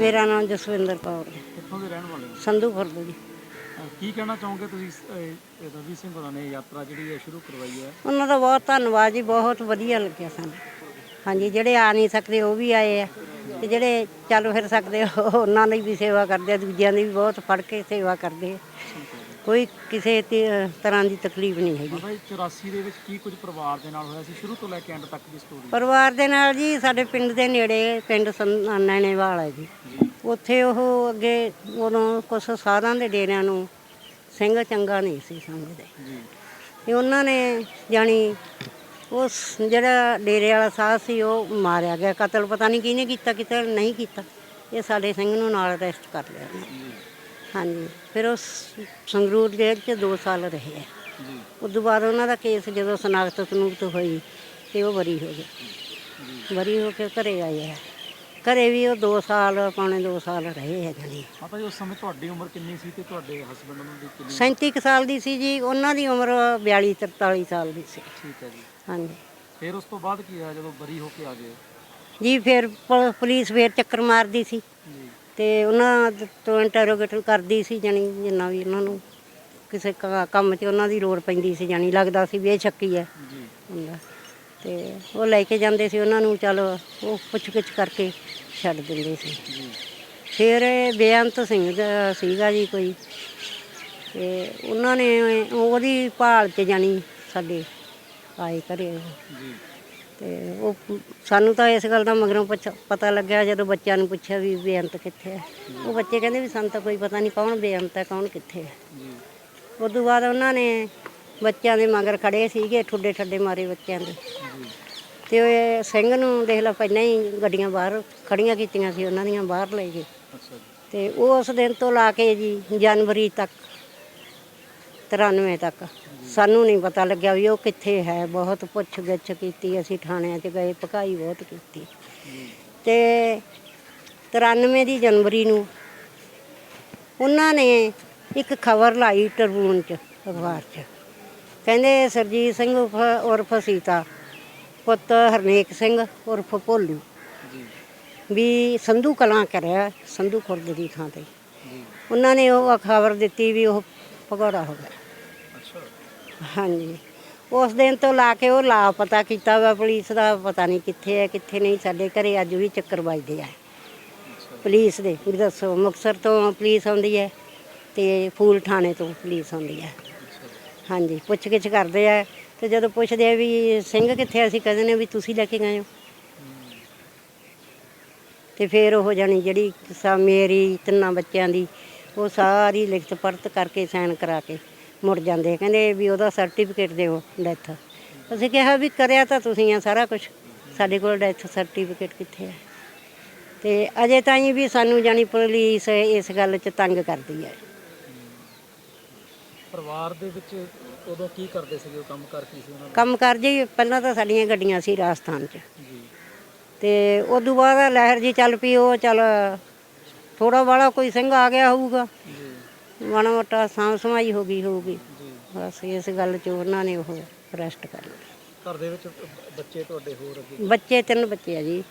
ਮੇਰਾ ਨਾਮ ਜਸਵਿੰਦਰ ਕੌਰ ਹੈ। ਕਿੱਥੋਂ ਦੇ ਰਹਿਣ ਵਾਲੇ ਹੋ? ਸੰਧੂ ਖੁਰਦ ਜੀ। ਅਹ ਕੀ ਕਹਿਣਾ ਚਾਹੋਗੇ ਤੁਸੀਂ ਇਸ, ਅਹ, ਇਹ ਰਵੀ ਸਿੰਘ ਹੋਰਾਂ ਨੇ ਯਾਤਰਾ ਜਿਹੜੀ ਹੈ ਸ਼ੁਰੂ ਕਰਵਾਈ ਹੈ? ਉਹਨਾਂ ਦਾ ਬਹੁਤ ਧੰਨਵਾਦ ਜੀ ਬਹੁਤ ਵਧੀਆ ਲੱਗਿਆ ਸਾਨੂੰ। ਹਾਂਜੀ ਜਿਹੜੇ ਆ ਨਹੀਂ ਸਕਦੇ ਉਹ ਵੀ ਆਏ ਆ। ਤੇ ਜਿਹੜੇ ਚੱਲ ਫਿਰ ਸਕਦੇ ਉਹ- ਉਹਨਾਂ ਦੀ ਵੀ ਸੇਵਾ ਕਰਦੇ ਆ ਦੂਜਿਆਂ ਦੀ ਵੀ ਬਹੁਤ ਫੜ ਕੇ ਸੇਵਾ ਕਰਦੇ ਆ। ਕੋਈ ਕਿਸੇ ਤੇ- ਤਰ੍ਹਾਂ ਦੀ ਤਕਲੀਫ ਨਹੀਂ ਹੈਗੀ। ਬਾਬਾ ਜੀ 84 ਦੇ ਵਿੱਚ ਕੀ ਕੁਝ ਪਰਿਵਾਰ ਦੇ ਨਾਲ ਹੋਇਆ ਸੀ? ਸ਼ੁਰੂ ਤੋਂ ਲੈ ਕੇ ਐਂਡ ਤੱਕ ਦੀ ਸਟੋਰੀ ਪਰਿਵਾਰ ਦੇ ਨਾਲ ਜੀ ਸਾਡੇ ਪਿੰਡ ਦੇ ਨੇੜੇ ਪਿੰਡ ਸੰ- ਨੈਣੇਵਾਲ ਹੈ ਜੀ। ਉੱਥੇ ਉਹ ਅੱਗੇ ਉਦੋਂ ਕੁਛ ਸਾਰਿਆਂ ਦੇ ਡੇਰਿਆਂ ਨੂੰ ਸਿੰਘ ਚੰਗਾ ਨਹੀਂ ਸੀ ਸਮਝਦੇ। ਜੀ। ਤੇ ਉਹਨਾਂ ਨੇ ਜਾਣੀ ਉਸ ਜਿਹੜਾ ਡੇਰੇ ਵਾਲਾ ਸਾਹ ਸੀ ਉਹ ਮਾਰਿਆ ਗਿਆ। ਕਤਲ ਪਤਾ ਨਹੀਂ ਕਿਹਨੇ ਕੀਤਾ ਕਿਤੇ ਨਹੀਂ ਕੀਤਾ। ਇਹ ਸਾਡੇ ਸਿੰਘ ਨੂੰ ਨਾਲ ਅਰੈਸਟ ਕਰ ਲਿਆ ਉਹਨੇ। ਜੀ। ਹਾਂਜੀ। ਫਿਰ ਉਸ ਸੰਗਰੂਰ ਜੇਲ੍ਹ 'ਚ 2 ਸਾਲ ਰਹੇ ਆ। ਜੀ। ਉਸ ਤੋਂ ਬਾਅਦ ਉਹਨਾਂ ਦਾ ਕੇਸ ਜਦੋਂ ਸਨਾਖਤ ਸਨੂਖਤ ਹੋਈ ਤੇ ਉਹ ਬਰੀ ਹੋ ਗਏ। ਬਰੀ ਹੋ ਕੇ ਘਰੇ ਆਏ ਆ। ਘਰੇ ਵੀ ਉਹ 2 ਸਾਲ ਪੌਣੇ 2 ਸਾਲ ਰਹੇ ਆ ਜਾਣੀ। ਮਾਤਾ ਜੀ ਉਸ ਸਮੇਂ ਤੁਹਾਡੀ ਉਮਰ ਕਿੰਨੀ ਸੀ ਤੇ ਤੁਹਾਡੇ ਹਸਬੰਡ ਨੂੰ ਦੀ ਕਿੰਨੀ? 37 ਕੁ ਸਾਲ ਦੀ ਸੀ ਜੀ। ਉਹਨਾਂ ਦੀ ਉਮਰ 42 43 ਸਾਲ ਦੀ ਸੀ। ਠੀਕ ਹੈ ਜੀ। ਹਾਂਜੀ। ਫਿਰ ਉਸ ਤੋਂ ਬਾਅਦ ਕੀ ਹੋਇਆ ਜਦੋਂ ਬਰੀ ਹੋ ਕੇ ਆ ਗਏ? ਜੀ ਫਿਰ ਪ- ਪੁਲਿਸ ਫੇਰ ਚੱਕਰ ਮਾਰਦੀ ਸੀ। ਜੀ। ਤੇ ਉਹਨਾਂ ਤੋਂ ਇੰਟਰੋਗੇਟ ਕਰਦੀ ਸੀ ਜਾਣੀ ਜਿੰਨਾ ਵੀ ਉਹਨਾਂ ਨੂੰ ਕਿਸੇ ਕ- ਕੰਮ 'ਚ ਉਹਨਾਂ ਦੀ ਲੋੜ ਪੈਂਦੀ ਸੀ ਜਾਣੀ ਲੱਗਦਾ ਸੀ ਵੀ ਇਹ ਸ਼ੱਕੀ ਹੈ। ਹੁੰਦਾ। ਤੇ ਉਹ ਲੈ ਕੇ ਜਾਂਦੇ ਸੀ ਉਹਨਾਂ ਨੂੰ ਚਲ ਉਹ ਪੁੱਛ ਗਿੱਛ ਕਰਕੇ ਛੱਡ ਦਿੰਦੇ ਸੀ। ਫਿਰ ਇਹ ਬੇਅੰਤ ਸਿੰਘ ਦਾ ਸੀਗਾ ਜੀ ਕੋਈ। ਤੇ ਉਹਨਾਂ ਨੇ ਉਹਦੀ ਭਾਲ 'ਚ ਜਾਣੀ ਸਾਡੇ ਆਏ ਘਰੇ। ਉਹ ਜੀ। ਤੇ ਉਹ ਸਾਨੂੰ ਤਾਂ ਇਸ ਗੱਲ ਦਾ ਮਗਰੋਂ ਪੁੱਛ- ਪਤਾ ਲੱਗਿਆ ਜਦੋਂ ਬੱਚਿਆਂ ਨੂੰ ਪੁੱਛਿਆ ਵੀ ਬੇਅੰਤ ਕਿੱਥੇ ਹੈ। ਉਹ ਬੱਚੇ ਕਹਿੰਦੇ ਵੀ ਸਾਨੂੰ ਤਾਂ ਕੋਈ ਪਤਾ ਨਹੀਂ ਕੌਣ ਬੇਅੰਤ ਹੈ ਕੌਣ ਕਿੱਥੇ ਹੈ। ਉਸ ਤੋਂ ਬਾਅਦ ਉਹਨਾਂ ਨੇ ਬੱਚਿਆਂ ਦੇ ਮਗਰ ਖੜੇ ਸੀਗੇ ਠੁੱਡੇ ਠੱਡੇ ਮਾਰੇ ਬੱਚਿਆਂ ਦੇ। ਤੇ ਉਹ ਸਿੰਘ ਨੂੰ ਦੇਖ ਲਾ ਪਹਿਲਾਂ ਹੀ ਗੱਡੀਆਂ ਬਾਹਰ ਖੜੀਆਂ ਕੀਤੀਆਂ ਸੀ ਉਹਨਾਂ ਦੀਆਂ ਬਾਹਰ ਲੈ ਗਏ। ਅੱਛਾ ਜੀ। ਤੇ ਉਹ ਉਸ ਦਿਨ ਤੋਂ ਲਾ ਕੇ ਜੀ ਜਨਵਰੀ ਤੱਕ 93 ਤੱਕ। ਸਾਨੂੰ ਨਹੀਂ ਪਤਾ ਲੱਗਿਆ ਵੀ ਉਹ ਕਿੱਥੇ ਹੈ। ਬਹੁਤ ਪੁੱਛ ਗਿੱਛ ਕੀਤੀ ਅਸੀਂ ਥਾਣਿਆਂ 'ਚ ਗਏ ਭਕਾਈ ਬਹੁਤ ਕੀਤੀ। ਤੇ 93 ਦੀ ਜਨਵਰੀ ਨੂੰ ਉਹਨਾਂ ਨੇ ਇੱਕ ਖਬਰ ਲਾਈ ਟਰਬੂਨ 'ਚ ਅਖਬਾਰ 'ਚ। ਕਹਿੰਦੇ ਸਰਜੀਤ ਸਿੰਘ ਉਰਫ- ਸੀਤਾ ਪੁੱਤ ਹਰਨੇਕ ਸਿੰਘ ਉਰਫ ਭੋਲੂ ਵੀ ਸੰਧੂ ਕਲਾਂ ਕਰਿਆ ਸੰਧੂ ਖੁਰਦ ਦੀ ਥਾਂ ਤੇ। ਉਹਨਾਂ ਨੇ ਉਹ ਖਬਰ ਦਿੱਤੀ ਵੀ ਉਹ ਭਗੌੜਾ ਹੋ ਗਿਆ। ਹਾਂਜੀ। ਉਸ ਦਿਨ ਤੋਂ ਲਾ ਕੇ ਉਹ ਲਾਪਤਾ ਕੀਤਾ ਵਾ ਪੁਲਿਸ ਦਾ ਪਤਾ ਨਹੀਂ ਕਿੱਥੇ ਹੈ ਕਿੱਥੇ ਨਹੀਂ। ਸਾਡੇ ਘਰੇ ਅੱਜ ਵੀ ਚੱਕਰ ਵੱਜਦੇ ਆ। ਪੁਲਿਸ ਦੇ ਵੀ ਦੱਸੋ ਮੁਕਤਸਰ ਤੋਂ ਪੁਲਿਸ ਆਉਂਦੀ ਹੈ ਤੇ ਫੂਲ ਥਾਣੇ ਤੋਂ ਪੁਲਿਸ ਆਉਂਦੀ ਹੈ। ਹਾਂਜੀ ਪੁੱਛ ਗਿੱਛ ਕਰਦੇ ਆ ਤੇ ਜਦੋਂ ਪੁੱਛਦੇ ਆ ਵੀ ਸਿੰਘ ਕਿੱਥੇ ਆ, ਅਸੀਂ ਕਹਿੰਦੇ ਨੇ ਵੀ ਤੁਸੀਂ ਲੈ ਕੇ ਗਏ ਹੋ। ਤੇ ਫਿਰ ਉਹ ਜਾਣੀ ਜਿਹੜੀ ਸਾ ਮੇਰੀ ਤਿੰਨਾਂ ਬੱਚਿਆਂ ਦੀ ਉਹ ਸਾਰੀ ਲਿਖਤ ਪੜਤ ਕਰਕੇ ਸਾਈਨ ਕਰਾ ਕੇ ਮੁੜ ਜਾਂਦੇ ਕਹਿੰਦੇ ਵੀ ਉਹਦਾ ਸਰਟੀਫਿਕੇਟ ਦਿਓ ਡੈਥ ਅਸੀਂ ਕਿਹਾ ਵੀ ਕਰਿਆ ਤਾਂ ਤੁਸੀਂ ਆ ਸਾਰਾ ਕੁਝ ਸਾਡੇ ਕੋਲ ਡੈਥ ਸਰਟੀਫਿਕੇਟ ਕਿੱਥੇ ਹੈ ਤੇ ਅਜੇ ਤਾਈਂ ਵੀ ਸਾਨੂੰ ਜਾਣੀ ਪੁਲਿਸ ਇਸ ਗੱਲ 'ਚ ਤੰਗ ਕਰਦੀ ਹੈ ਪਰਿਵਾਰ ਦੇ ਵਿੱਚ ਉਦੋਂ ਕੀ ਕਰਦੇ ਸੀਗੇ? ਉਹ ਕੰਮ ਕਰ ਕੀ ਸੀ ਉਹਨਾਂ ਕੰਮ ਕਰ ਜੀ ਪਹਿਲਾਂ ਤਾਂ ਸਾਡੀਆਂ ਗੱਡੀਆਂ ਸੀ ਰਾਜਸਥਾਨ 'ਚ। ਤੇ ਉਦੋਂ ਬਾਅਦ ਲਹਿਰ ਜੀ ਚੱਲ ਪਈ ਉਹ ਚੱਲ ਥੋੜਾ ਬਾਲਾ ਕੋਈ ਸਿੰਘ ਆ ਗਿਆ ਹੋਊਗਾ। ਮਾੜਾ ਮੋਟਾ ਸਾਂਭ ਸਮਾਈ ਹੋ ਗਈ ਹੋਊਗੀ। ਬਸ ਇਸ ਗੱਲ 'ਚ ਉਹਨਾਂ ਨੇ ਉਹ ਅਰੈਸਟ ਕਰ ਲਿਆ। ਘਰ ਦੇ ਵਿੱਚ ਬੱਚੇ ਤੁਹਾਡੇ ਹੋਰ ਅੱਗੇ? ਬੱਚੇ ਤਿੰਨ ਬੱਚੇ ਆ ਜੀ।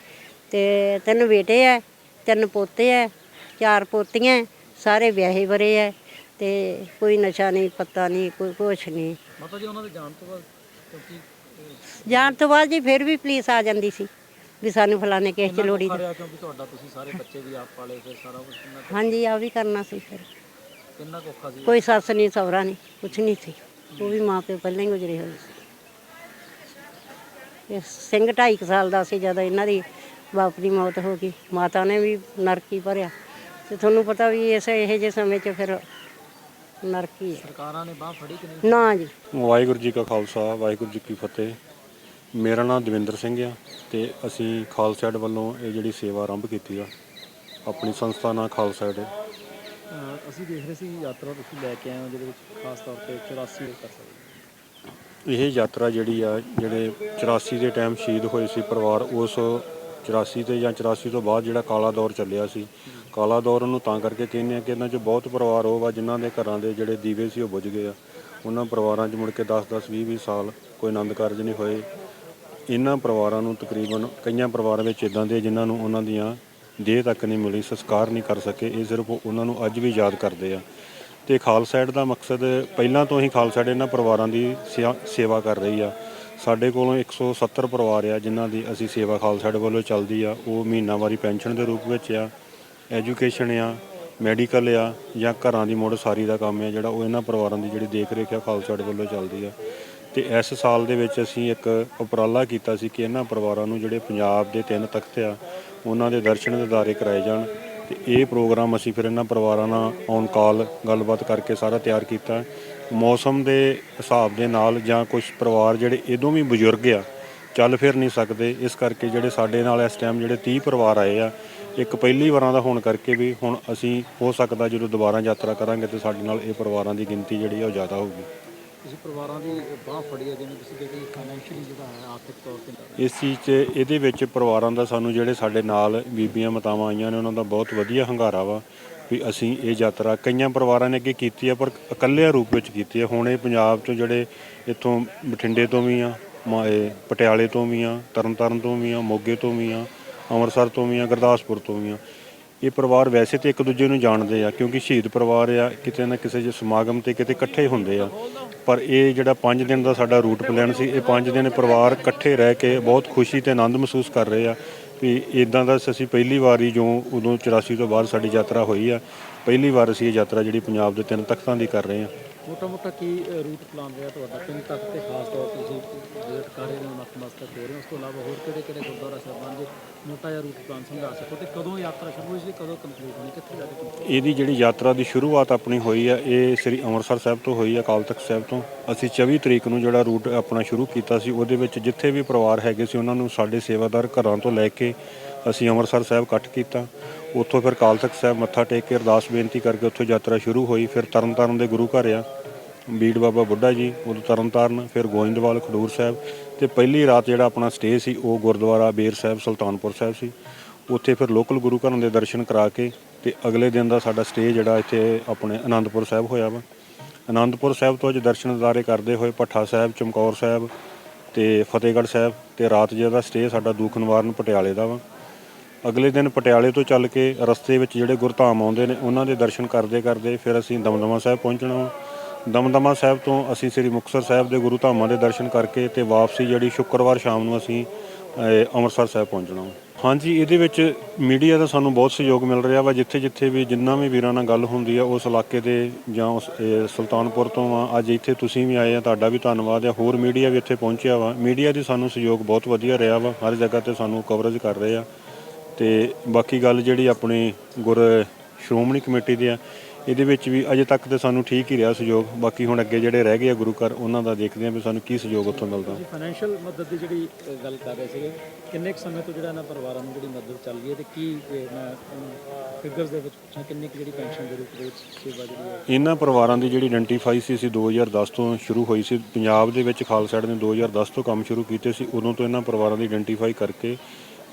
ਤੇ ਤਿੰਨ ਬੇਟੇ ਆ ਤਿੰਨ ਪੋਤੇ ਆ ਚਾਰ ਪੋਤੀਆਂ ਹੈ, ਸਾਰੇ ਵਿਆਹੇ ਬਰੇ ਆ। ਤੇ ਕੋਈ ਨਸ਼ਾ ਨਹੀਂ ਪੱਤਾ ਨਹੀਂ ਕੋਈ ਕੁਛ ਨਹੀਂ। ਮਾਤਾ ਜੀ ਉਹਨਾਂ ਦੇ ਜਾਣ ਤੋਂ ਬਾਅਦ ਕਿਉਂਕਿ ਜਾਣ ਤੋਂ ਬਾਅਦ ਜੀ ਫਿਰ ਵੀ ਪੁਲਿਸ ਆ ਜਾਂਦੀ ਸੀ ਵੀ ਸਾਨੂੰ ਫਲਾਣੇ ਕੇਸ 'ਚ ਲੋੜੀ ਔਖਾ ਰਿਹਾ ਕਿਉਂਕਿ ਤੁਹਾਡਾ ਤੁਸੀਂ ਸਾਰੇ ਬੱਚੇ ਵੀ ਆਪ ਪਾਲੇ ਫਿਰ ਸਾਰਾ ਕੁਝ ਕਿੰਨਾ ਹਾਂਜੀ ਆ ਵੀ ਕਰਨਾ ਸੀ ਫਿਰ। ਕਿੰਨਾ ਕੁ ਔਖਾ ਸੀ? ਕੋਈ ਸੱਸ ਨਹੀਂ ਸਹੁਰਾ ਨਹੀਂ ਕੁਛ ਨਹੀਂ ਸੀ। ਉਹ ਵੀ ਮਾਂ ਪਿਓ ਪਹਿਲਾਂ ਹੀ ਗੁਜ਼ਰੇ ਹੋਏ ਸੀ। ਇਹ ਸਿੰਘ ਢਾਈ ਕੁ ਸਾਲ ਦਾ ਸੀ ਜਦੋਂ ਇਹਨਾਂ ਦੀ ਬਾਪ ਦੀ ਮੌਤ ਹੋ ਗਈ। ਮਾਤਾ ਨੇ ਵੀ ਨਰਕੀ ਭਰਿਆ। ਤੇ ਤੁਹਾਨੂੰ ਪਤਾ ਵੀ ਇਸ ਇਹੋ ਜਿਹੇ ਸਮੇਂ 'ਚ ਫਿਰ ਨਰਕੀ ਹੈ ਸਰਕਾਰਾਂ ਨੇ ਬਾਹ ਫੜੀ ਕਿ ਨਹੀਂ? ਨਾ ਜੀ। ਵਾਹਿਗੁਰੂ ਜੀ ਕਾ ਖਾਲਸਾ ਵਾਹਿਗੁਰੂ ਜੀ ਕੀ ਫਤਿਹ। ਮੇਰਾ ਨਾਮ ਦਵਿੰਦਰ ਸਿੰਘ ਆ ਤੇ ਅਸੀਂ ਖਾਲਸਾ ਏਡ ਵੱਲੋਂ ਇਹ ਜਿਹੜੀ ਸੇਵਾ ਆਰੰਭ ਕੀਤੀ ਆ ਆਪਣੀ ਸੰਸਥਾ ਨਾਲ ਖਾਲਸਾ ਅਹ, ਅਸੀਂ ਦੇਖ ਰਹੇ ਸੀ ਯਾਤਰਾ ਤੁਸੀਂ ਲੈ ਕੇ ਆਏ ਹੋ, ਜਿਹਦੇ ਵਿੱਚ ਖਾਸ ਤੌਰ ਤੇ 84 ਕਰ ਸਕਦੇ ਇਹ ਯਾਤਰਾ ਜਿਹੜੀ ਆ, ਜਿਹੜੇ 84 ਦੇ ਟਾਈਮ ਸ਼ਹੀਦ ਹੋਏ ਸੀ ਪਰਿਵਾਰ, ਉਸ 84 ਤੇ ਜਾਂ 84 ਤੋਂ ਬਾਅਦ ਜਿਹੜਾ ਕਾਲਾ ਦੌਰ ਚੱਲਿਆ ਸੀ। ਕਾਲਾ ਦੌਰ ਨੂੰ ਤਾਂ ਕਰਕੇ ਕਹਿੰਦੇ ਆ ਕਿ ਇਹਨਾਂ 'ਚ ਬਹੁਤ ਪਰਿਵਾਰ ਉਹ ਵਾ, ਜਿਨ੍ਹਾਂ ਦੇ ਘਰਾਂ ਦੇ ਜਿਹੜੇ ਦੀਵੇ ਸੀ ਉਹ ਬੁਝ ਗਏ ਆ। ਉਹਨਾਂ ਪਰਿਵਾਰਾਂ 'ਚ ਮੁੜ ਕੇ 10-10 20-20 ਸਾਲ ਕੋਈ ਆਨੰਦ ਕਾਰਜ ਨਹੀਂ ਹੋਏ। ਇਹਨਾਂ ਪਰਿਵਾਰਾਂ ਨੂੰ ਤਕਰੀਬਨ ਕਈਆਂ ਪਰਿਵਾਰਾਂ ਵਿੱਚ ਇਦਾਂ ਦੇ ਜਿਨ੍ਹਾਂ ਨੂੰ ਉਹਨਾਂ ਦੀਆਂ ਦੇਹ ਤੱਕ ਨਹੀਂ ਮਿਲੀ, ਸੰਸਕਾਰ ਨਹੀਂ ਕਰ ਸਕੇ, ਇਹ ਸਿਰਫ ਉਹਨਾਂ ਨੂੰ ਅੱਜ ਵੀ ਯਾਦ ਕਰਦੇ ਆ। ਤੇ ਖਾਲਸਾ ਏਡ ਦਾ ਮਕਸਦ ਪਹਿਲਾਂ ਤੋਂ ਹੀ ਖਾਲਸਾ ਐਡ ਇਹਨਾਂ ਪਰਿਵਾਰਾਂ ਦੀ ਸਿਆ- ਸੇਵਾ ਕਰ ਰਹੀ ਆ। ਸਾਡੇ ਕੋਲੋਂ 170 ਪਰਿਵਾਰ ਆ, ਜਿਨ੍ਹਾਂ ਦੀ ਅਸੀਂ ਸੇਵਾ ਖਾਲਸਾ ਏਡ ਵੱਲੋਂ ਚੱਲਦੀ ਆ। ਉਹ ਮਹੀਨਾਵਾਰੀ ਪੈਨਸ਼ਨ ਦੇ ਰੂਪ ਵਿੱਚ ਆ, ਐਜੂਕੇਸ਼ਨ ਆ, ਮੈਡੀਕਲ ਆ, ਜਾਂ ਘਰਾਂ ਦੀ ਮੁੜ ਸਾਰੀ ਦਾ ਕੰਮ ਆ, ਜਿਹੜਾ ਉਹ ਇਹਨਾਂ ਪਰਿਵਾਰਾਂ ਦੀ ਜਿਹੜੀ ਦੇਖ ਰੇਖ ਆ ਖਾਲਸਾ ਏਡ ਵੱਲੋਂ ਚੱਲਦੀ ਆ। ਤੇ ਇਸ ਸਾਲ ਦੇ ਵਿੱਚ ਅਸੀਂ ਇੱਕ ਉਪਰਾਲਾ ਕੀਤਾ ਸੀ ਕਿ ਇਹਨਾਂ ਪਰਿਵਾਰਾਂ ਨੂੰ ਜਿਹੜੇ ਪੰਜਾਬ ਦੇ ਤਿੰਨ ਤਖਤ ਆ ਉਹਨਾਂ ਦੇ ਦਰਸ਼ਨ ਦੇ ਦਿਦਾਰੇ ਕਰਾਏ ਜਾਣ ਤੇ ਇਹ ਪ੍ਰੋਗਰਾਮ ਅਸੀਂ ਫਿਰ ਇਹਨਾਂ ਪਰਿਵਾਰਾਂ ਨਾਲ ਔਨ ਕਾਲ ਗੱਲਬਾਤ ਕਰਕੇ ਸਾਰਾ ਤਿਆਰ ਕੀਤਾ। ਮੌਸਮ ਦੇ ਹਿਸਾਬ ਦੇ ਨਾਲ ਜਾਂ ਕੁਝ ਪਰਿਵਾਰ ਜਿਹੜੇ ਇਦੋਂ ਵੀ ਬਜ਼ੁਰਗ ਆ, ਚੱਲ ਫਿਰ ਨਹੀਂ ਸਕਦੇ। ਇਸ ਕਰਕੇ ਜਿਹੜੇ ਸਾਡੇ ਨਾਲ ਇਸ ਟਾਈਮ ਜਿਹੜੇ 30 ਪਰਿਵਾਰ ਆਏ ਆ, ਇੱਕ ਪਹਿਲੀ ਵਾਰਾਂ ਦਾ ਹੋਣ ਕਰਕੇ ਵੀ ਹੁਣ ਅਸੀਂ ਹੋ ਸਕਦਾ ਜਦੋਂ ਦੁਬਾਰਾ ਯਾਤਰਾ ਕਰਾਂਗੇ ਤੇ ਸਾਡੇ ਨਾਲ ਇਹ ਪਰਿਵਾਰਾਂ ਦੀ ਗਿਣਤੀ ਜਿਹੜੀ ਆ ਉਹ ਜ਼ਿਆਦਾ ਹੋਊਗੀ। ਤੁਸੀਂ ਪਰਿਵਾਰਾਂ ਦੀ ਬਾਹ ਫੜੀ ਹੈ, ਜਿਵੇਂ ਤੁਸੀਂ ਦੇਖੀ ਫਾਈਨੈਂਸ਼ੀਅਲੀ ਜਿਹੜਾ ਹੈ, ਆਰਥਿਕ ਤੌਰ ਤੇ ਇਸ ਚੀਜ਼ 'ਚ, ਇਹਦੇ ਵਿੱਚ ਪਰਿਵਾਰਾਂ ਦਾ ਸਾਨੂੰ ਜਿਹੜੇ ਸਾਡੇ ਨਾਲ ਬੀਬੀਆਂ, ਮਾਤਾਵਾਂ ਆਈਆਂ ਨੇ, ਉਹਨਾਂ ਦਾ ਬਹੁਤ ਵਧੀਆ ਹੰਗਾਰਾ ਵਾ ਵੀ ਅਸੀਂ ਇਹ ਯਾਤਰਾ ਕਈਆਂ ਪਰਿਵਾਰਾਂ ਨੇ ਅੱਗੇ ਕੀਤੀ ਆ, ਪਰ ਇਕੱਲਿਆਂ ਰੂਪ ਵਿੱਚ ਕੀਤੀ ਆ। ਹੁਣ ਇਹ ਪੰਜਾਬ 'ਚੋਂ ਜਿਹੜੇ ਇੱਥੋਂ ਬਠਿੰਡੇ ਤੋਂ ਵੀ ਆ, ਮ- ਪਟਿਆਲੇ ਤੋਂ ਵੀ ਆ, ਤਰਨਤਾਰਨ ਤੋਂ ਵੀ ਆ, ਮੋਗੇ ਤੋਂ ਵੀ ਆ, ਅੰਮ੍ਰਿਤਸਰ ਤੋਂ ਵੀ ਆ, ਗੁਰਦਾਸਪੁਰ ਤੋਂ ਵੀ ਆ। ਇਹ ਪਰਿਵਾਰ ਵੈਸੇ ਤੇ ਇੱਕ ਦੂਜੇ ਨੂੰ ਜਾਣਦੇ ਆ, ਕਿਉਂਕਿ ਸ਼ਹੀਦ ਪਰਿਵਾਰ ਆ, ਕਿਤੇ ਨਾ ਕਿਸੇ ਜੇ ਸਮਾਗਮ ਤੇ ਕਿਤੇ ਇਕੱਠੇ ਹੁੰਦੇ ਆ। ਪਰ ਇਹ ਜਿਹੜਾ 5 ਦਿਨ ਦਾ ਸਾਡਾ ਰੂਟ ਪਲਾਨ ਸੀ, ਇਹ 5 ਦਿਨ ਪਰਿਵਾਰ ਇਕੱਠੇ ਰਹਿ ਕੇ ਬਹੁਤ ਖੁਸ਼ੀ ਤੇ ਆਨੰਦ ਮਹਿਸੂਸ ਕਰ ਰਹੇ ਆ ਵੀ ਇਦਾਂ ਦਾ ਅਸੀਂ ਪਹਿਲੀ ਵਾਰੀ ਜੋ ਉਦੋਂ 84 ਤੋਂ ਬਾਅਦ ਸਾਡੀ ਯਾਤਰਾ ਹੋਈ ਆ, ਪਹਿਲੀ ਵਾਰ ਅਸੀਂ ਇਹ ਯਾਤਰਾ ਜਿਹੜੀ ਪੰਜਾਬ ਦੇ ਤਿੰਨ ਤਖਤਾਂ ਦੀ ਕਰ ਰਹੇ ਆ। ਮੋਟਾ ਮੋਟਾ ਕੀ ਰੂਟ ਪਲਾਨ ਰਿਹਾ ਤੁਹਾਡਾ ਤਿੰਨ ਤੱਕ ਤੇ ਖਾਸ ਤੌਰ ਤੇ ਤੁਸੀਂ ਵਿਜ਼ਿਟ ਕਰ ਰਹੇ ਨਤਮਸਤਕ ਹੋ ਰਹੇ ਉਸ ਤੋਂ ਇਲਾਵਾ ਹੋਰ ਕਿਹੜੇ ਕਿਹੜੇ ਗੁਰਦੁਆਰਾ ਸਾਹਿਬਾਨ ਦੇ ਮੋਟਾ ਜਿਹਾ ਰੂਟ ਪਲਾਨ ਸਮਝਾ ਸਕੋ ਤੇ ਕਦੋਂ ਯਾਤਰਾ ਸ਼ੁਰੂ ਹੋਈ ਸੀ, ਕਦੋਂ ਕੰਪਲੀਟ ਹੋਣੀ ਕਿੱਥੇ ਜਾ ਕੇ ਇਹਦੀ ਜਿਹੜੀ ਯਾਤਰਾ ਦੀ ਸ਼ੁਰੂਆਤ ਆਪਣੀ ਹੋਈ ਆ, ਇਹ ਸ੍ਰੀ ਅੰਮ੍ਰਿਤਸਰ ਸਾਹਿਬ ਤੋਂ ਹੋਈ ਆ, ਅਕਾਲ ਤਖਤ ਸਾਹਿਬ ਤੋਂ। ਅਸੀਂ 24 ਤਰੀਕ ਨੂੰ ਜਿਹੜਾ ਰੂਟ ਆਪਣਾ ਸ਼ੁਰੂ ਕੀਤਾ ਸੀ, ਉਹਦੇ ਵਿੱਚ ਜਿੱਥੇ ਵੀ ਪਰਿਵਾਰ ਹੈਗੇ ਸੀ, ਉਹਨਾਂ ਨੂੰ ਸਾਡੇ ਸੇਵਾਦਾਰ ਘਰਾਂ ਤੋਂ ਲੈ ਕੇ ਅਸੀਂ ਅੰਮ੍ਰਿਤਸਰ ਸਾਹਿਬ ਇਕੱਠ ਕੀਤਾ। ਉੱਥੋਂ ਫਿਰ ਅਕਾਲ ਤਖਤ ਸਾਹਿਬ ਮੱਥਾ ਟੇਕ ਕੇ ਅਰਦਾਸ ਬੇਨਤੀ ਕਰਕੇ ਉੱਥੋਂ ਯਾਤਰਾ ਸ਼ੁਰੂ ਹੋਈ, ਫਿਰ ਤਰਨਤਾਰਨ ਦੇ ਗੁਰੂ ਘਰ ਆ। ਬੀੜ ਬਾਬਾ ਬੁੱਢਾ ਜੀ ਉਦੋਂ ਤਰਨਤਾਰਨ, ਫਿਰ ਗੋਇੰਦਵਾਲ, ਖਡੂਰ ਸਾਹਿਬ ਤੇ ਪਹਿਲੀ ਰਾਤ ਜਿਹੜਾ ਆਪਣਾ ਸਟੇ ਸੀ, ਉਹ ਗੁਰਦੁਆਰਾ ਬੇਰ ਸਾਹਿਬ, ਸੁਲਤਾਨਪੁਰ ਸਾਹਿਬ ਸੀ। ਉੱਥੇ ਫਿਰ ਲੋਕਲ ਗੁਰੂ ਘਰਾਂ ਦੇ ਦਰਸ਼ਨ ਕਰਾ ਕੇ ਤੇ ਅਗਲੇ ਦਿਨ ਦਾ ਸਾਡਾ ਸਟੇ ਜਿਹੜਾ ਇੱਥੇ ਆਪਣੇ ਆਨੰਦਪੁਰ ਸਾਹਿਬ ਹੋਇਆ ਵਾ। ਆਨੰਦਪੁਰ ਸਾਹਿਬ ਤੋਂ ਅੱਜ ਦਰਸ਼ਨ ਦਿਦਾਰੇ ਕਰਦੇ ਹੋਏ ਭੱਠਾ ਸਾਹਿਬ, ਚਮਕੌਰ ਸਾਹਿਬ ਤੇ ਫਤਿਹਗੜ੍ਹ ਸਾਹਿਬ ਤੇ ਰਾਤ ਜਿਹਦਾ ਸਟੇ ਸਾਡਾ ਦੂਖ ਨਿਵਾਰਨ ਪਟਿਆਲੇ ਦਾ ਵਾ। ਅਗਲੇ ਦਿਨ ਪਟਿਆਲੇ ਤੋਂ ਚੱਲ ਕੇ ਰਸਤੇ ਵਿੱਚ ਜਿਹੜੇ ਗੁਰਧਾਮ ਆਉਂਦੇ ਨੇ, ਉਹਨਾਂ ਦੇ ਦਰਸ਼ਨ ਕਰਦੇ ਕਰਦੇ ਫਿਰ ਅਸੀਂ ਦਮਦਮਾ ਸਾਹਿਬ ਪਹੁੰਚਣਾ ਵਾ। ਦਮਦਮਾ ਸਾਹਿਬ ਤੋਂ ਅਸੀਂ ਸ੍ਰੀ ਮੁਕਤਸਰ ਸਾਹਿਬ ਦੇ ਗੁਰੂ ਧਾਮਾਂ ਦੇ ਦਰਸ਼ਨ ਕਰਕੇ ਤੇ ਵਾਪਸੀ ਜਿਹੜੀ ਸ਼ੁੱਕਰਵਾਰ ਸ਼ਾਮ ਨੂੰ ਅਸੀਂ ਅੰਮ੍ਰਿਤਸਰ ਸਾਹਿਬ ਪਹੁੰਚਣਾ ਵਾ ਹਾਂਜੀ, ਇਹਦੇ ਵਿੱਚ ਮੀਡੀਆ ਦਾ ਸਾਨੂੰ ਬਹੁਤ ਸਹਿਯੋਗ ਮਿਲ ਰਿਹਾ ਵਾ ਜਿੱਥੇ ਜਿੱਥੇ ਵੀ ਜਿੰਨਾ ਵੀ ਵੀਰਾਂ ਨਾਲ ਗੱਲ ਹੁੰਦੀ ਆ, ਉਸ ਇਲਾਕੇ ਦੇ ਜਾਂ ਉਸ ਸੁਲਤਾਨਪੁਰ ਤੋਂ ਆ, ਅੱਜ ਇੱਥੇ ਤੁਸੀਂ ਵੀ ਆਏ ਆ, ਤੁਹਾਡਾ ਵੀ ਧੰਨਵਾਦ ਆ, ਹੋਰ ਮੀਡੀਆ ਵੀ ਇੱਥੇ ਪਹੁੰਚਿਆ ਵਾ। ਮੀਡੀਆ ਦੀ ਸਾਨੂੰ ਸਹਿਯੋਗ ਬਹੁਤ ਵਧੀਆ ਰਿਹਾ ਵਾ, ਹਰ ਜਗ੍ਹਾ ਤੇ ਸਾਨੂੰ ਕਵਰੇਜ ਕਰ ਰਹੇ ਆ। ਤੇ ਬਾਕੀ ਗੱਲ ਜਿਹੜੀ ਆਪਣੀ ਗੁਰ ਸ਼੍ਰੋਮਣੀ ਕਮੇਟੀ ਦੀ ਆ ਇਹਦੇ ਵਿੱਚ ਵੀ ਅਜੇ ਤੱਕ ਤੇ ਸਾਨੂੰ ਠੀਕ ਹੀ ਰਿਹਾ ਸਹਿਯੋਗ। ਬਾਕੀ ਹੁਣ ਅੱਗੇ ਜਿਹੜੇ ਰਹਿ ਗਏ ਆ ਗੁਰੂ ਘਰ ਉਹਨਾਂ ਦਾ ਦੇਖਦੇ ਆ ਵੀ ਸਾਨੂੰ ਕੀ ਸਹਿਯੋਗ ਉੱਥੋਂ ਮਿਲਦਾ। ਫਾਈਨੈਂਸ਼ੀਅਲ ਮਦਦ ਦੀ ਜਿਹੜੀ ਗੱਲ ਕਰ ਰਹੇ ਸੀਗੇ ਕਿੰਨੇ ਕੁ ਸਮੇਂ ਤੋਂ ਜਿਹੜਾ ਇਹਨਾਂ ਪਰਿਵਾਰਾਂ ਨੂੰ ਜਿਹੜੀ ਮਦਦ ਚੱਲ ਰਹੀ ਹੈ ਤੇ ਕੀ ਮੈਂ ਫਿਗਰਸ ਦੇ ਵਿੱਚ ਪੁੱਛਾਂ ਕਿੰਨੀ ਕੁ ਜਿਹੜੀ ਪੈਨਸ਼ਨ ਦੇ ਰੂਪ ਦੇ ਵਿੱਚ ਸੇਵਾ ਜਿਹੜੀ ਹੈ? ਇਹਨਾਂ ਪਰਿਵਾਰਾਂ ਦੀ ਜਿਹੜੀ ਆਇਡੈਂਟੀਫਾਈ ਸੀ ਸੀ 2010 ਤੋਂ ਸ਼ੁਰੂ ਹੋਈ ਸੀ। ਪੰਜਾਬ ਦੇ ਵਿੱਚ ਖਾਲਸਾ ਨੇ 2010 ਤੋਂ ਕੰਮ ਸ਼ੁਰੂ ਕੀਤੇ ਸੀ। ਉਦੋਂ ਤੋਂ ਇਹਨਾਂ ਪਰਿਵਾਰਾਂ ਦੀ ਆਇਡੈਂਟੀਫਾਈ ਕਰਕੇ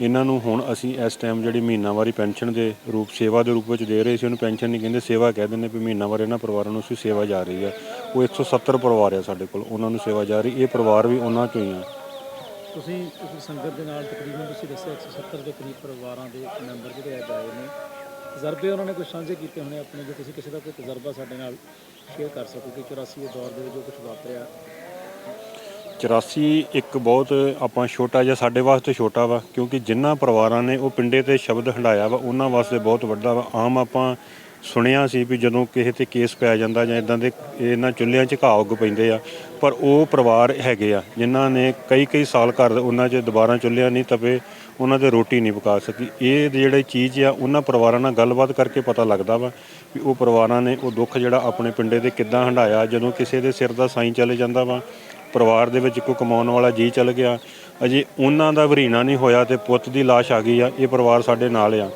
ਇਹਨਾਂ ਨੂੰ ਹੁਣ ਅਸੀਂ ਇਸ ਟਾਈਮ ਜਿਹੜੀ ਮਹੀਨਾਵਾਰੀ ਪੈਨਸ਼ਨ ਦੇ ਰੂਪ, ਸੇਵਾ ਦੇ ਰੂਪ ਵਿੱਚ ਦੇ ਰਹੇ ਸੀ, ਉਹਨੂੰ ਪੈਨਸ਼ਨ ਨਹੀਂ ਕਹਿੰਦੇ, ਸੇਵਾ ਕਹਿ ਦਿੰਦੇ ਵੀ ਮਹੀਨਾਵਾਰ ਇਹਨਾਂ ਪਰਿਵਾਰਾਂ ਨੂੰ ਅਸੀਂ ਸੇਵਾ ਜਾ ਰਹੀ ਹੈ ਉਹ 170 ਪਰਿਵਾਰ ਆ ਸਾਡੇ ਕੋਲ, ਉਹਨਾਂ ਨੂੰ ਸੇਵਾ ਜਾ ਰਹੀ, ਇਹ ਪਰਿਵਾਰ ਵੀ ਉਹਨਾਂ ਚੋਂ ਹੀ ਆ। ਤੁਸੀਂ ਤੁਸੀਂ ਸੰਗਤ ਦੇ ਨਾਲ ਤਕਰੀਬਨ ਤੁਸੀਂ ਦੱਸਿਆ 170 ਦੇ ਕਰੀਬ ਪਰਿਵਾਰਾਂ ਦੇ ਮੈਂਬਰ ਜਿਹੜੇ ਅੱਜ ਆਏ ਨੇ। ਤਜਰਬੇ ਉਹਨਾਂ ਨੇ ਕੁਝ ਸਾਂਝੇ ਕੀਤੇ ਹੋਣੇ ਆਪਣੇ, ਜੇ ਤੁਸੀਂ ਕਿਸੇ ਦਾ ਕੋਈ ਤਜਰਬਾ ਸਾਡੇ ਨਾਲ ਸ਼ੇਅਰ ਕਰ ਸਕੋ ਕਿ 84 ਦੇ ਦੌਰ ਦੇ ਵਿੱਚ ਜੋ ਕੁਝ ਵਾਪਰਿਆ 84 ਇੱਕ ਬਹੁਤ ਆਪਾਂ ਛੋਟਾ ਜਿਹਾ, ਸਾਡੇ ਵਾਸਤੇ ਛੋਟਾ ਵਾ, ਕਿਉਂਕਿ ਜਿਨ੍ਹਾਂ ਪਰਿਵਾਰਾਂ ਨੇ ਉਹ ਪਿੰਡੇ ਤੇ ਸ਼ਬਦ ਹੰਡਾਇਆ ਵਾ, ਉਹਨਾਂ ਵਾਸਤੇ ਬਹੁਤ ਵੱਡਾ ਵਾ। ਆਮ ਆਪਾਂ ਸੁਣਿਆ ਸੀ ਵੀ ਜਦੋਂ ਕਿਸੇ ਤੇ ਕੇਸ ਪੈ ਜਾਂਦਾ ਜਾਂ ਇਦਾਂ ਦੇ ਇਹਨਾਂ ਚੁੱਲ੍ਹਿਆਂ 'ਚ ਘਾਹ ਉੱਗ ਪੈਂਦੇ ਆ, ਪਰ ਉਹ ਪਰਿਵਾਰ ਹੈਗੇ ਆ, ਜਿਨ੍ਹਾਂ ਨੇ ਕਈ ਕਈ ਸਾਲ ਘਰ ਉਹਨਾਂ 'ਚ ਦੁਬਾਰਾ ਚੁੱਲ੍ਹਿਆਂ ਨਹੀਂ ਤਪੇ, ਉਹਨਾਂ ਦੇ ਰੋਟੀ ਨਹੀਂ ਪਕਾ ਸਕੀ। ਇਹ ਜਿਹੜੇ ਚੀਜ਼ ਆ, ਉਹਨਾਂ ਪਰਿਵਾਰਾਂ ਨਾਲ ਗੱਲਬਾਤ ਕਰਕੇ ਪਤਾ ਲੱਗਦਾ ਵਾ ਵੀ ਉਹ ਪਰਿਵਾਰਾਂ ਨੇ ਉਹ ਦੁੱਖ ਜਿਹੜਾ ਆਪਣੇ ਪਿੰਡੇ ਤੇ ਕਿੱਦਾਂ ਹੰਡਾਇਆ ਜਦੋਂ ਕਿਸੇ ਦੇ ਸਿਰ ਦਾ ਸਾਈਂ ਚਲੇ ਜਾਂਦਾ ਵਾ ਪਰਿਵਾਰ ਦੇ ਵਿੱਚ ਕੋਈ ਕਮਾਉਣ ਵਾਲਾ ਜੀ ਚੱਲ ਗਿਆ, ਅਜੇ ਉਹਨਾਂ ਦਾ ਵਰੀਣਾ ਨਹੀਂ ਹੋਇਆ ਤੇ ਪੁੱਤ ਦੀ ਲਾਸ਼ ਆ ਗਈ ਆ, ਇਹ ਪਰਿਵਾਰ ਸਾਡੇ ਨਾਲ ਆ।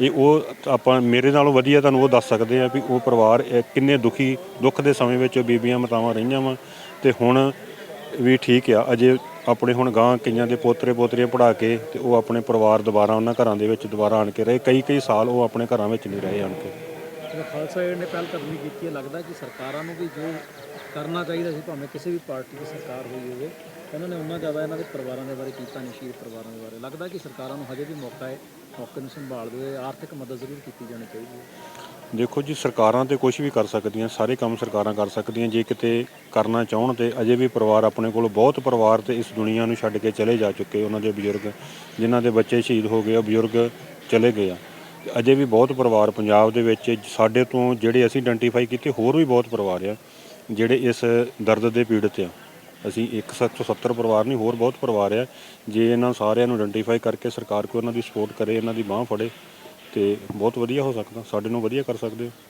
ਇਹ ਉਹ ਆਪਾਂ ਮੇਰੇ ਨਾਲੋਂ ਵਧੀਆ ਤੁਹਾਨੂੰ ਉਹ ਦੱਸ ਸਕਦੇ ਆ ਵੀ ਉਹ ਪਰਿਵਾਰ ਕਿੰਨੇ ਦੁਖੀ, ਦੁੱਖ ਦੇ ਸਮੇਂ ਵਿੱਚ ਉਹ ਬੀਬੀਆਂ ਮਾਤਾਵਾਂ ਰਹੀਆਂ ਵਾ ਤੇ ਹੁਣ ਵੀ ਠੀਕ ਆ। ਅਜੇ ਆਪਣੇ ਹੁਣ ਗਾਂ ਕਈਆਂ ਦੇ ਪੋਤਰੇ ਪੋਤਰੀਆਂ ਪੜਾ ਕੇ ਤੇ ਉਹ ਆਪਣੇ ਪਰਿਵਾਰ ਦੁਬਾਰਾ ਉਹਨਾਂ ਘਰਾਂ ਦੇ ਵਿੱਚ ਦੁਬਾਰਾ ਆਣ ਕੇ ਰਹੇ। ਕਈ ਕਈ ਸਾਲ ਉਹ ਆਪਣੇ ਘਰਾਂ ਵਿੱਚ ਨਹੀਂ ਰਹੇ ਆਣ ਕੇ। ਖਾਲਸਾ ਏਡ ਨੇ ਪਹਿਲ ਕਦਮੀ ਕੀਤੀ ਹੈ, ਲੱਗਦਾ ਕਿ ਸਰਕਾਰਾਂ ਨੂੰ ਵੀ ਜੋ ਕਰਨਾ ਚਾਹੀਦਾ ਸੀ, ਭਾਵੇਂ ਕਿਸੇ ਵੀ ਪਾਰਟੀ ਦੀ ਸਰਕਾਰ ਹੋਈ ਹੋਵੇ, ਇਹਨਾਂ ਨੇ ਉਹਨਾਂ ਜ਼ਿਆਦਾ ਇਹਨਾਂ ਦੇ ਪਰਿਵਾਰਾਂ ਦੇ ਬਾਰੇ ਕੀਤਾ ਨਹੀਂ, ਸ਼ਹੀਦ ਪਰਿਵਾਰਾਂ ਦੇ ਬਾਰੇ। ਲੱਗਦਾ ਕਿ ਸਰਕਾਰਾਂ ਨੂੰ ਹਜੇ ਵੀ ਮੌਕਾ ਹੈ, ਮੌਕੇ ਨੂੰ ਸੰਭਾਲਦੇ ਹੋਏ ਆਰਥਿਕ ਮਦਦ ਜ਼ਰੂਰ ਕੀਤੀ ਜਾਣੀ ਚਾਹੀਦੀ ਹੈ। ਦੇਖੋ ਜੀ, ਸਰਕਾਰਾਂ ਤੇ ਕੁਝ ਵੀ ਕਰ ਸਕਦੀਆਂ, ਸਾਰੇ ਕੰਮ ਸਰਕਾਰਾਂ ਕਰ ਸਕਦੀਆਂ, ਜੇ ਕਿਤੇ ਕਰਨਾ ਚਾਹਣ ਤੇ ਅਜੇ ਵੀ ਪਰਿਵਾਰ ਆਪਣੇ ਕੋਲ ਬਹੁਤ ਪਰਿਵਾਰ ਤੇ ਇਸ ਦੁਨੀਆ ਨੂੰ ਛੱਡ ਕੇ ਚਲੇ ਜਾ ਚੁੱਕੇ, ਉਹਨਾਂ ਦੇ ਬਜ਼ੁਰਗ, ਜਿਨ੍ਹਾਂ ਦੇ ਬੱਚੇ ਸ਼ਹੀਦ ਹੋ ਗਏ ਆ ਬਜ਼ੁਰਗ ਚਲੇ ਗਏ ਆ। ਅਜੇ ਵੀ ਬਹੁਤ ਪਰਿਵਾਰ ਪੰਜਾਬ ਦੇ ਵਿੱਚ ਸਾਡੇ ਤੋਂ ਜਿਹੜੇ ਅਸੀਂ ਆਇਡੈਂਟੀਫਾਈ ਕੀਤੇ, ਹੋਰ ਵੀ ਬਹੁਤ ਪਰਿਵਾਰ ਆ, ਜਿਹੜੇ ਇਸ ਦਰਦ ਦੇ ਪੀੜਤ ਆ। ਅਸੀਂ 170 ਪਰਿਵਾਰ ਨਹੀਂ, ਹੋਰ ਬਹੁਤ ਪਰਿਵਾਰ ਆ। ਜੇ ਇਹਨਾਂ ਸਾਰਿਆਂ ਨੂੰ ਆਇਡੈਂਟੀਫਾਈ ਕਰਕੇ ਸਰਕਾਰ ਕੋਈ ਉਹਨਾਂ ਦੀ ਸਪੋਰਟ ਕਰੇ, ਇਹਨਾਂ ਦੀ ਬਾਹ ਫੜੇ, ਤੇ ਬਹੁਤ ਵਧੀਆ ਹੋ ਸਕਦਾ, ਸਾਡੇ ਨੂੰ ਵਧੀਆ ਕਰ ਸਕਦੇ ਹੋ।